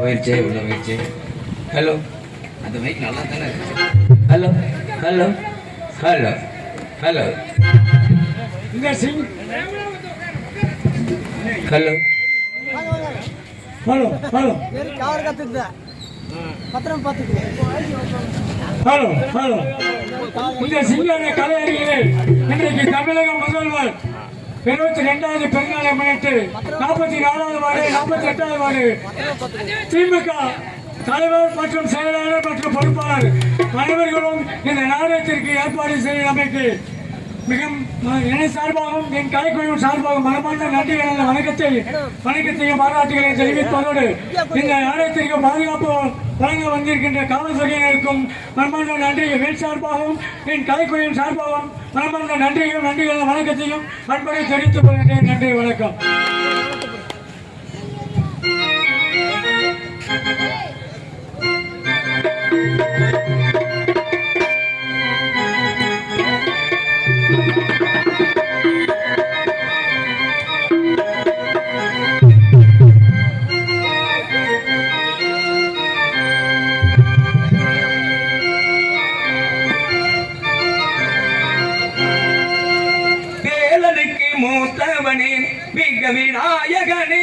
போயிடுச்சு இவ்வளோ போயிடுச்சு ஹலோ அந்த மைக் நல்லா தானே hello hello hello hello hello hello hello cover கத்துக்குதா பத்திரம் பார்த்துக்கிறேன் ஹலோ ஹலோ இந்த சிங்கர் கலையறிஞர். இன்றைக்கு தமிழக முதல்வர் இருபத்தி ரெண்டாவது பிறந்தநாளை முன்னிட்டு நாற்பத்தி நாலாவது வார்டு நாற்பத்தி எட்டாவது வார்டு திமுக தலைவர் மற்றும் செயலாளர் மற்றும் பொறுப்பாளர் அனைவர்களும் இந்த நாடகத்திற்கு ஏற்பாடு செய்ய அமைக்கு மிக ம- சார்பாகவும் என் கலைக்குழு சார்பாகவும் மனமார்ந்த நன்றி என வணக்கத்தை வணக்கத்தையும் பாராட்டுகளை தெரிவிப்பதோடு இந்த ஆலயத்திற்கு பாதுகாப்பு வழங்க வந்திருக்கின்ற காவல்துறையினருக்கும் மனமார்ந்த நன்றியை மேல் சார்பாகவும் என் கலைக்குழுவின் சார்பாகவும் மனமார்ந்த நன்றியும் நன்றிகளை வணக்கத்தையும் அன்பரை தெரிவித்துக் கொள்கின்றேன். நன்றி வணக்கம். லிங்க விநாயகனே